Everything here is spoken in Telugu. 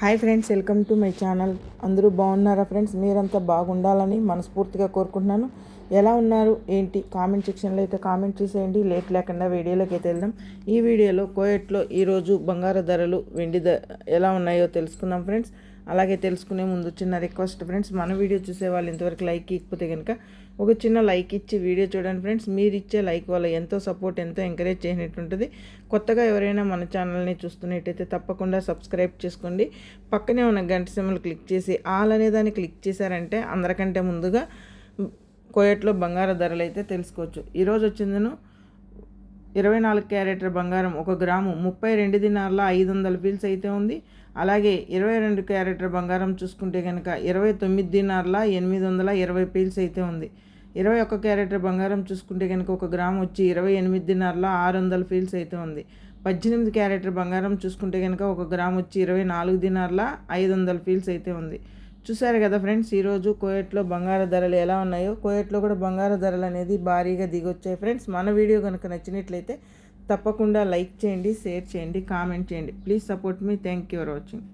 Hi friends welcome to my channel. అందరూ బాగున్నారా ఫ్రెండ్స్? మీరంతా బాగుండాలని మనస్ఫూర్తిగా కోరుకుంటున్నాను. ఎలా ఉన్నారు? ఏంటి? కామెంట్ సెక్షన్లో అయితే కామెంట్ చేసేయండి. లేట్ లేకుండా వీడియోలోకి అయితే వెళ్దాం. ఈ వీడియోలో కోయట్లో ఈరోజు బంగారు ధరలు వెండి ద ఎలా ఉన్నాయో తెలుసుకుందాం ఫ్రెండ్స్. అలాగే తెలుసుకునే ముందు చిన్న రిక్వెస్ట్ ఫ్రెండ్స్ మన వీడియో చూసే వాళ్ళు ఇంతవరకు లైక్ ఇకపోతే కనుక ఒక చిన్న లైక్ ఇచ్చి వీడియో చూడండి ఫ్రెండ్స్ మీరు ఇచ్చే లైక్ వల్ల ఎంతో సపోర్ట్ ఎంతో ఎంకరేజ్ చేసినట్టుంటుంది. కొత్తగా ఎవరైనా మన ఛానల్ని చూస్తున్నట్టయితే తప్పకుండా సబ్స్క్రైబ్ చేసుకోండి. పక్కనే ఉన్న గంట సిమ్మలు క్లిక్ చేసి ఆల్ అనే దాన్ని క్లిక్ చేశారంటే అందరికంటే ముందుగా కోయట్లో బంగారు ధరలు అయితే తెలుసుకోవచ్చు ఈరోజు వచ్చిందను ఇరవై నాలుగు క్యారెట్ల బంగారం ఒక గ్రాము ముప్పై రెండు దినార్ల ఐదు వందల ఫీల్స్ అయితే ఉంది. అలాగే ఇరవై రెండు క్యారెట్ల బంగారం చూసుకుంటే కనుక ఇరవై తొమ్మిది దినార్ల ఎనిమిది వందల ఇరవై పీల్స్ అయితే ఉంది. ఇరవై ఒక్క క్యారెట్ల బంగారం చూసుకుంటే కనుక ఒక గ్రామ్ వచ్చి ఇరవై ఎనిమిది దినార్ల ఆరు వందల ఫీల్స్ అయితే ఉంది. పద్దెనిమిది క్యారెట్ల బంగారం చూసుకుంటే కనుక ఒక గ్రామ్ వచ్చి ఇరవై నాలుగు దినార్ల ఐదు వందల ఫీల్స్ అయితే ఉంది. చూసారు కదా ఫ్రెండ్స్ ఈరోజు కోయట్లో బంగారు ధరలు ఎలా ఉన్నాయో? కోయట్లో కూడా బంగారు ధరలు అనేది భారీగా దిగొచ్చాయి ఫ్రెండ్స్. మన వీడియో కనుక నచ్చినట్లయితే తప్పకుండా లైక్ చేయండి షేర్ చేయండి కామెంట్ చేయండి. Please support me. Thank you for watching.